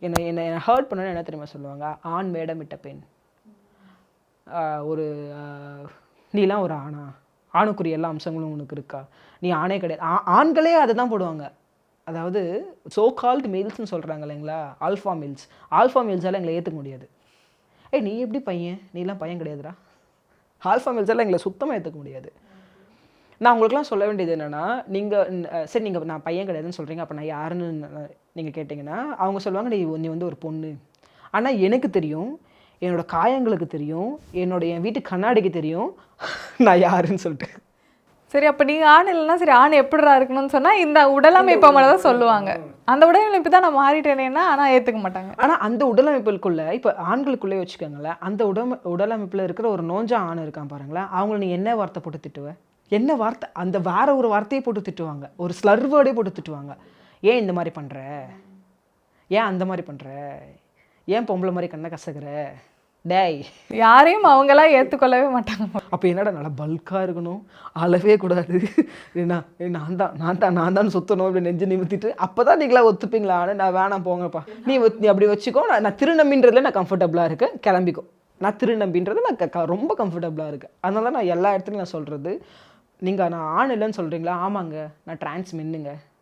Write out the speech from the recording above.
என்னை என்னை ஹர்ட் பண்ணணும்னு என்ன தெரியுமா சொல்லுவாங்க? ஆண் வேடமிட்ட பெண். ஒரு நீலாம் ஒரு ஆணா? ஆணுக்குரிய எல்லா அம்சங்களும் உனக்கு இருக்கா? நீ ஆணே கிடையாது. ஆ- ஆண்களே அதை தான் போடுவாங்க. அதாவது சோ கால்டு மீல்ஸ்னு சொல்கிறாங்க இல்லைங்களா? ஆல்ஃபா மீல்ஸ் ஆல்ஃபா மேல்ஸால் எங்களை ஏற்றுக்க முடியாது. ஏய் நீ எப்படி பையன்? நீலாம் பையன் கிடையாதுடா. ஆல்ஃபா மேல்ஸால் எங்களை சுத்தமாக ஏற்றுக்க முடியாது. நான் உங்களுக்குலாம் சொல்ல வேண்டியது என்னென்னா நீங்கள் சரி நீங்கள் நான் பையன் கிடையாதுன்னு சொல்கிறீங்க அப்போ நான் யாருன்னு நீங்கள் கேட்டிங்கன்னா அவங்க சொல்லுவாங்க நீ நீ வந்து ஒரு பொண்ணு. ஆனால் எனக்கு தெரியும் என்னோட காயங்களுக்கு தெரியும் என்னோட என் வீட்டு கண்ணாடிக்கு தெரியும் நான் யாருன்னு சொல்லிட்டு. சரி அப்ப நீங்க ஆண் இல்லைன்னா சரி ஆண் எப்படிடா இருக்கணும்னு சொன்னா இந்த உடலமைப்பை மட்டும் தான் சொல்லுவாங்க. அந்த உடலமைப்பு தான் நான் மாறிட்டேனேன்னா ஆனா ஏத்துக்க மாட்டாங்க. ஆனால் அந்த உடலமைப்புக்குள்ளே இப்போ ஆண்களுக்குள்ளே வச்சுக்கோங்களேன் அந்த உடம உடலமைப்பில் இருக்கிற ஒரு நோஞ்சா ஆண் இருக்கான் பாருங்களேன் அவங்கள நீ என்ன வார்த்தை போட்டு திட்டுவ? என்ன வார்த்தை? அந்த வேற ஒரு வார்த்தையை போட்டு திட்டுவாங்க. ஒரு ஸ்லர் வேர்டே போட்டு திட்டுவாங்க. ஏன் இந்த மாதிரி பண்ணுற ஏன் அந்த மாதிரி பண்ணுற ஏன் பொம்பளை மாதிரி கண்ணை கசக்குற? டேய். யாரையும் அவங்களா ஏத்துக்கொள்ளவே மாட்டாங்க. அப்போ என்னடா நல்லா பல்காக இருக்கணும்? அளவே கூடாது. நான் நான் தான் நான் தான் நான் தான் சுற்றணும் அப்படி நெஞ்சு நிமித்திட்டு. அப்போ தான் நீங்களா ஒத்துப்பீங்களா? ஆனா, நான் வேணாம் போங்கப்பா. நீ நீ அப்படி வச்சுக்கோ. நான் நான் திருநம்பின்றதுல நான் கம்ஃபர்டபுளாக இருக்கேன். கிளம்பிக்கோ. நான் திருநம்பின்றது நான் க- க- ரொம்ப கம்ஃபர்டபுளாக இருக்கேன். அதனால தான் நான் எல்லா இடத்துலையும் நான் சொல்கிறது நீங்கள் நான் ஆண் இல்லைன்னு சொல்கிறீங்களா ஆமாங்க. நான் டிரான்ஸ் மென்னுங்க